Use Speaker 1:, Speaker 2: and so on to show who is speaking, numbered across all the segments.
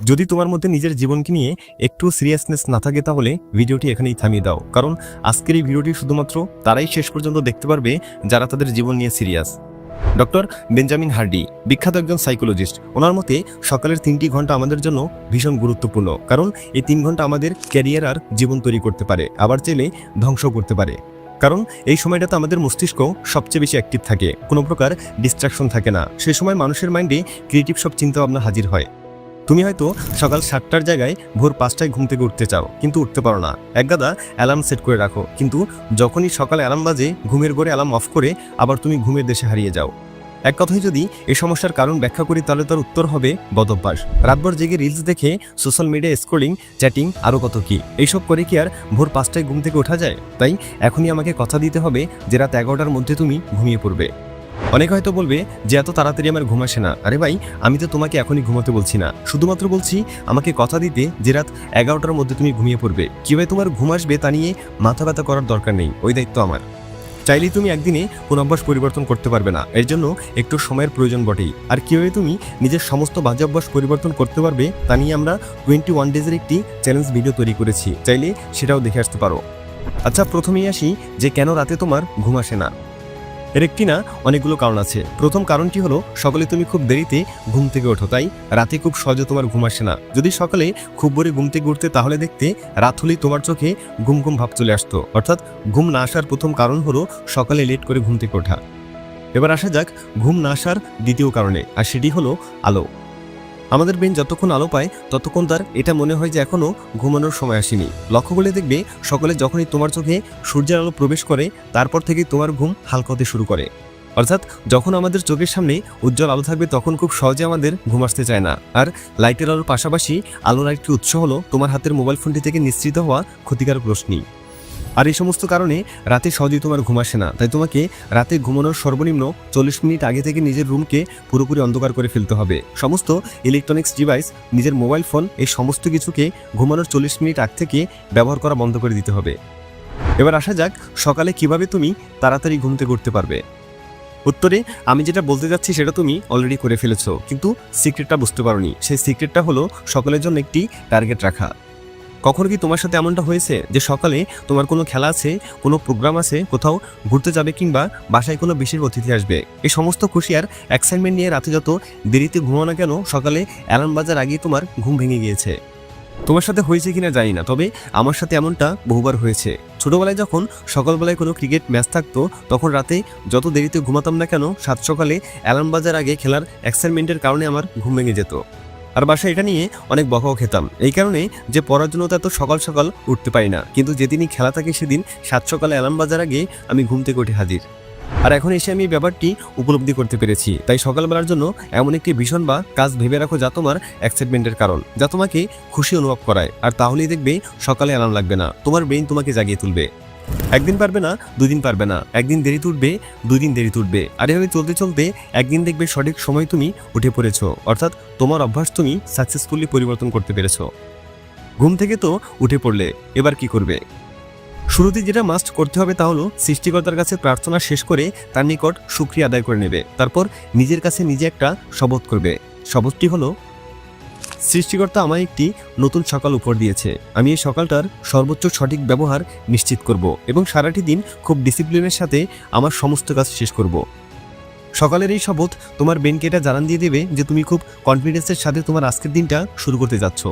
Speaker 1: যদি তোমার মধ্যে নিজের জীবনকে নিয়ে একটু সিরিয়াসনেস না থাকে তাহলে ভিডিওটি এখানেই থামিয়ে দাও। কারণ আজকের এই ভিডিওটি শুধুমাত্র তারাই শেষ পর্যন্ত দেখতে পারবে যারা তাদের জীবন নিয়ে সিরিয়াস ডক্টর বেঞ্জামিন হার্ডি, বিখ্যাত একজন সাইকোলজিস্ট ওনার মতে সকালের তিনটি ঘণ্টা আমাদের জন্য ভীষণ গুরুত্বপূর্ণ। কারণ এই তিন ঘণ্টা আমাদের ক্যারিয়ার আর জীবন তৈরি করতে পারে, আবার চাইলে ধ্বংস করতে পারে। কারণ এই সময়টাতে আমাদের মস্তিষ্ক সবচেয়ে বেশি অ্যাক্টিভ থাকে, কোনো প্রকার ডিস্ট্রাকশন থাকে না। সে সময় মানুষের মাইন্ডে ক্রিয়েটিভ সব চিন্তা ভাবনা হাজির হয়। তুমি হয়তো সকাল সাতটার জায়গায় ভোর পাঁচটায় ঘুম থেকে উঠতে চাও, কিন্তু উঠতে পারো না। একগাদা অ্যালার্ম সেট করে রাখো, কিন্তু যখনই সকালে অ্যালার্ম বাজে, ঘুমের ঘরে অ্যালার্ম অফ করে আবার তুমি ঘুমের দেশে হারিয়ে যাও। এক কথায় যদি এই সমস্যার কারণ ব্যাখ্যা করি, তাহলে তার উত্তর হবে বদভ্যাস। রাতভর জেগে রিলস দেখে সোশ্যাল মিডিয়া স্ক্রোলিং চ্যাটিং আরও কত কী? এইসব করে কি আর ভোর পাঁচটায় ঘুম থেকে ওঠা যায়? তাই এখনই আমাকে কথা দিতে হবে যে রাত এগারোটার মধ্যে তুমি ঘুমিয়ে পড়বে। অনেকে হয়তো বলবে যে এত তাড়াতাড়ি আমার ঘুম আসে না। আরে ভাই, আমি তো তোমাকে এখনই ঘুমাতে বলছি না। শুধুমাত্র বলছি, আমাকে কথা দিতে যে রাত এগারোটার মধ্যে তুমি ঘুমিয়ে পড়বে। কীভাবে তোমার ঘুম আসবে তা নিয়ে মাথা ব্যথা করার দরকার নেই। ওই দায়িত্ব আমার। চাইলেই তুমি একদিনে কোন অভ্যাস পরিবর্তন করতে পারবে না। এর জন্য একটু সময়ের প্রয়োজন বটেই। আর কীভাবে তুমি নিজের সমস্ত বাজে অভ্যাস পরিবর্তন করতে পারবে তা নিয়ে আমরা টোয়েন্টি ওয়ান ডেজের একটি চ্যালেঞ্জ ভিডিও তৈরি করেছি। চাইলে সেটাও দেখে আসতে পারো। আচ্ছা প্রথমেই আসি যে কেন রাতে তোমার ঘুম আসে না। এর একটি না, অনেকগুলো কারণ আছে। প্রথম কারণটি হলো, সকালে তুমি খুব দেরিতে ঘুম থেকে ওঠো, তাই রাতে খুব সহজে তোমার ঘুম আসে না। যদি সকালে খুব ভোরে ঘুম থেকে উঠতে, তাহলে দেখতে রাত হলেই তোমার চোখে ঘুম ঘুম ভাব চলে আসতো। অর্থাৎ ঘুম না আসার প্রথম কারণ হলো, সকালে লেট করে ঘুম থেকে ওঠা। এবার আসা যাক ঘুম না আসার দ্বিতীয় কারণে, আর সেটি হলো আলো। আমাদের ব্রেন যতক্ষণ আলো পায়, ততক্ষণ তার এটা মনে হয় যে এখনও ঘুমানোর সময় আসেনি। লক্ষ্য করলে দেখবে সকালে যখনই তোমার চোখে সূর্যের আলো প্রবেশ করে, তারপর থেকে তোমার ঘুম হালকা হতে শুরু করে। অর্থাৎ যখন আমাদের চোখের সামনে উজ্জ্বল আলো থাকবে, তখন খুব সহজে আমাদের ঘুম আসতে চায় না। আর লাইটের আলোর পাশাপাশি আলোর একটি উৎস হলো তোমার হাতের মোবাইল ফোনটি থেকে নিঃসৃত হওয়া ক্ষতিকারক রশ্মি। আর এই সমস্ত কারণে রাতে সহজেই তোমার ঘুম আসে না। তাই তোমাকে রাতে ঘুমানোর সর্বনিম্ন চল্লিশ মিনিট আগে থেকে নিজের রুমকে পুরোপুরি অন্ধকার করে ফেলতে হবে। সমস্ত ইলেকট্রনিক্স ডিভাইস নিজের মোবাইল ফোন এই সমস্ত কিছুকে ঘুমানোর চল্লিশ মিনিট আগ থেকে ব্যবহার করা বন্ধ করে দিতে হবে। এবার আসা যাক সকালে কীভাবে তুমি তাড়াতাড়ি ঘুমতে উঠতে পারবে। উত্তরে, আমি যেটা বলতে যাচ্ছি সেটা তুমি অলরেডি করে ফেলেছো, কিন্তু সিক্রেটটা বুঝতে পারোনি। সেই সিক্রেটটা হলো সকলের জন্য একটি টার্গেট রাখা। কখনো কি তোমার সাথে এমনটা হয়েছে যে সকালে তোমার কোনো খেলা আছে, কোনো প্রোগ্রাম আছে, কোথাও ঘুরতে যাবে কিংবা বাসায় কোনো বিশেষ অতিথি আসবে? এই সমস্ত খুশি আর এক্সাইটমেন্ট নিয়ে রাতে যত দেরিতে ঘুমাও না কেন, সকালে অ্যালার্ম বাজার আগেই তোমার ঘুম ভেঙে গিয়েছে। তোমার সাথে হয়েছে কিনা জানি না, তবে আমার সাথে এমনটা বহুবার হয়েছে। ছোটোবেলায় যখন সকালবেলায় কোনো ক্রিকেট ম্যাচ থাকতো, তখন রাতে যত দেরিতে ঘুমাতাম না কেন, সাত সকালে অ্যালার্ম বাজার আগে খেলার এক্সাইটমেন্টের কারণে আমার ঘুম ভেঙে যেত। আর বাসায় এটা নিয়ে অনেক বকাও খেতাম। এই কারণে যে পড়ার জন্য তো সকাল সকাল উঠতে পারি না। কিন্তু যেদিনই খেলা থাকে সেদিন সাত সকালে অ্যালার্ম বাজার আগে আমি ঘুম থেকে উঠে হাজির। আর এখন এসে আমি ব্যাপারটি উপলব্ধি করতে পেরেছি। তাই সকালবেলার জন্য এমন একটি ভীষণ বা কাজ ভেবে রাখো যা তোমার এক্সাইটমেন্টের কারণ, যা তোমাকে খুশি অনুভব করায়। আর তাহলেই দেখবে সকালে অ্যালার্ম লাগবে না। তোমার ব্রেইন তোমাকে জাগিয়ে তুলবে। একদিন পারবে না, দুদিন পারবে না। একদিন দেরি তুটবে দুই দিন দেরি তুটবে। আর এভাবে চলতে চলতে একদিন দেখবে সঠিক সময় তুমি উঠে পড়েছ। অর্থাৎ তোমার অভ্যাস তুমি সাকসেসফুলি পরিবর্তন করতে পেরেছ। ঘুম থেকে তো উঠে পড়লে, এবার কি করবে? শুরুতে যেটা মাস্ট করতে হবে তা হলো সৃষ্টিকর্তার কাছে প্রার্থনা শেষ করে তার নিকট সুক্রিয়া আদায় করে নেবে। তারপর নিজের কাছে নিজে একটা শপথ করবে। শপথটি হলো সৃষ্টিকর্তা আমায় একটি নতুন সকাল উপর দিয়েছে। আমি এই সকালটার সর্বোচ্চ সঠিক ব্যবহার নিশ্চিত করব এবং সারাটি দিন খুব ডিসিপ্লিনের সাথে আমার সমস্ত কাজ শেষ করব। সকালের এই শপথ তোমার বেনকে এটা জানান দিয়ে দেবে যে তুমি খুব কনফিডেন্সের সাথে তোমার আজকের দিনটা শুরু করতে যাচ্ছ।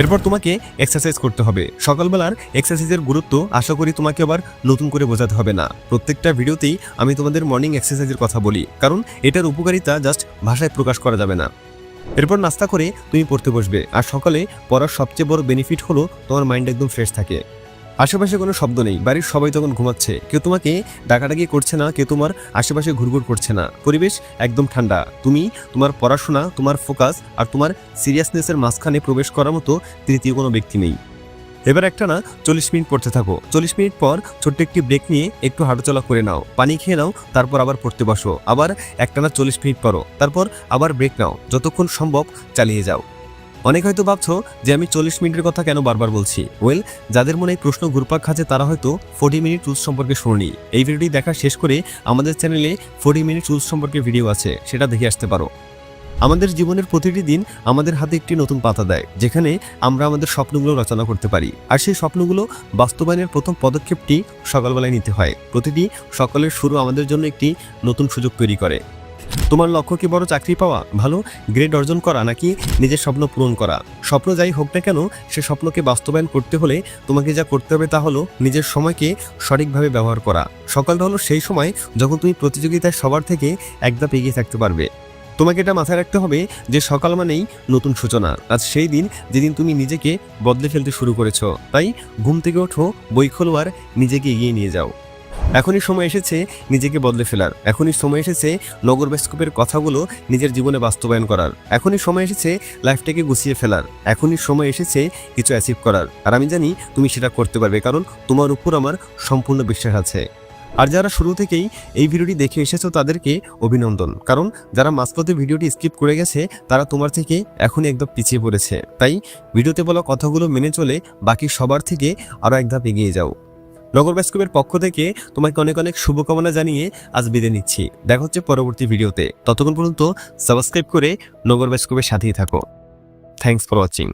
Speaker 1: এরপর তোমাকে এক্সারসাইজ করতে হবে। সকালবেলার এক্সারসাইজের গুরুত্ব আশা করি তোমাকে আবার নতুন করে বোঝাতে হবে না। প্রত্যেকটা ভিডিওতেই আমি তোমাদের মর্নিং এক্সারসাইজের কথা বলি, কারণ এটার উপকারিতা জাস্ট ভাষায় প্রকাশ করা যাবে না। এরপর নাস্তা করে তুমি পড়তে বসবে। আর সকালে পড়ার সবচেয়ে বড় বেনিফিট হলো তোমার মাইন্ড একদম ফ্রেশ থাকে। আশেপাশে কোনো শব্দ নেই, বাড়ির সবাই তখন ঘুমাচ্ছে। কেউ তোমাকে ডাকাডাকি করছে না, কেউ তোমার আশেপাশে ঘুরঘুর করছে না। পরিবেশ একদম ঠান্ডা। তুমি তোমার পড়াশোনা, তোমার ফোকাস আর তোমার সিরিয়াসনেসের মাঝখানে প্রবেশ করার মতো তৃতীয় কোনো ব্যক্তি নেই। এবার একটা না চল্লিশ মিনিট পড়তে থাকো। চল্লিশ মিনিট পর ছোট্ট একটি ব্রেক নিয়ে একটু হাঁটাচলা করে নাও। পানি খেয়ে নাও, তারপর আবার পড়তে বসো। আবার একটা না চল্লিশ মিনিট পরো তারপর আবার ব্রেক নাও। যতক্ষণ সম্ভব চালিয়ে যাও। অনেক হয়তো ভাবছ যে আমি চল্লিশ মিনিটের কথা কেন বারবার বলছি? ওয়েল যাদের মনে এই প্রশ্ন ঘুরপাক খাচ্ছে তারা হয়তো ফোর্টি মিনিট রুলস সম্পর্কে শুনি এই ভিডিওটি দেখা শেষ করে আমাদের চ্যানেলে ফোর্টি মিনিট রুলস সম্পর্কে ভিডিও আছে। সেটা দেখে আসতে পারো। আমাদের জীবনের প্রতিটি দিন আমাদের হাতে একটি নতুন পাতা দেয়, যেখানে আমরা আমাদের স্বপ্নগুলো রচনা করতে পারি। আর সেই স্বপ্নগুলো বাস্তবায়নের প্রথম পদক্ষেপটি সকালবেলায় নিতে হয়। প্রতিটি সকালের শুরু আমাদের জন্য একটি নতুন সুযোগ তৈরি করে। তোমার লক্ষ্য কি বড় চাকরি পাওয়া? ভালো? গ্রেড অর্জন করা নাকি নিজের স্বপ্ন পূরণ করা? স্বপ্ন যাই হোক না কেন, সে স্বপ্নকে বাস্তবায়ন করতে হলে তোমাকে যা করতে হবে তা হলো নিজের সময়কে সঠিকভাবে ব্যবহার করা। সকালটা হলো সেই সময় যখন তুমি প্রতিযোগিতায় সবার থেকে এক ধাপ এগিয়ে থাকতে পারবে। তোমাকে এটা মাথায় রাখতে হবে যে সকাল মানেই নতুন সূচনা। আজ সেই দিন যেদিন তুমি নিজেকে বদলে ফেলতে শুরু করেছ। তাই ঘুম থেকে ওঠো, বই খোলো আর নিজেকে এগিয়ে নিয়ে যাও। এখনই সময় এসেছে নিজেকে বদলে ফেলার। এখনই সময় এসেছে নগর ব্যাস্কোপের কথাগুলো নিজের জীবনে বাস্তবায়ন করার। এখনই সময় এসেছে লাইফটাকে গুছিয়ে ফেলার। এখনই সময় এসেছে কিছু অ্যাচিভ করার। আর আমি জানি তুমি সেটা করতে পারবে, কারণ তোমার উপর আমার সম্পূর্ণ বিশ্বাস আছে। আর যারা শুরু থেকেই এই ভিডিওটি দেখে এসেছ তাদেরকে অভিনন্দন। কারণ যারা মাঝপথে ভিডিওটি স্কিপ করে গেছে, তারা তোমার থেকে এখনই একদম পিছিয়ে পড়েছে। তাই ভিডিওতে বলা কথাগুলো মেনে চলে বাকি সবার থেকে আরও এক ধাপ এগিয়ে যাও। নগর ব্যাস্কোপের পক্ষ থেকে তোমাকে অনেক অনেক শুভকামনা জানিয়ে আজ বিদায় নিচ্ছি। দেখা হচ্ছে পরবর্তী ভিডিওতে। ততক্ষণ পর্যন্ত সাবস্ক্রাইব করে নগর ব্যাস্কোপের সাথেই থাকো। Thanks for watching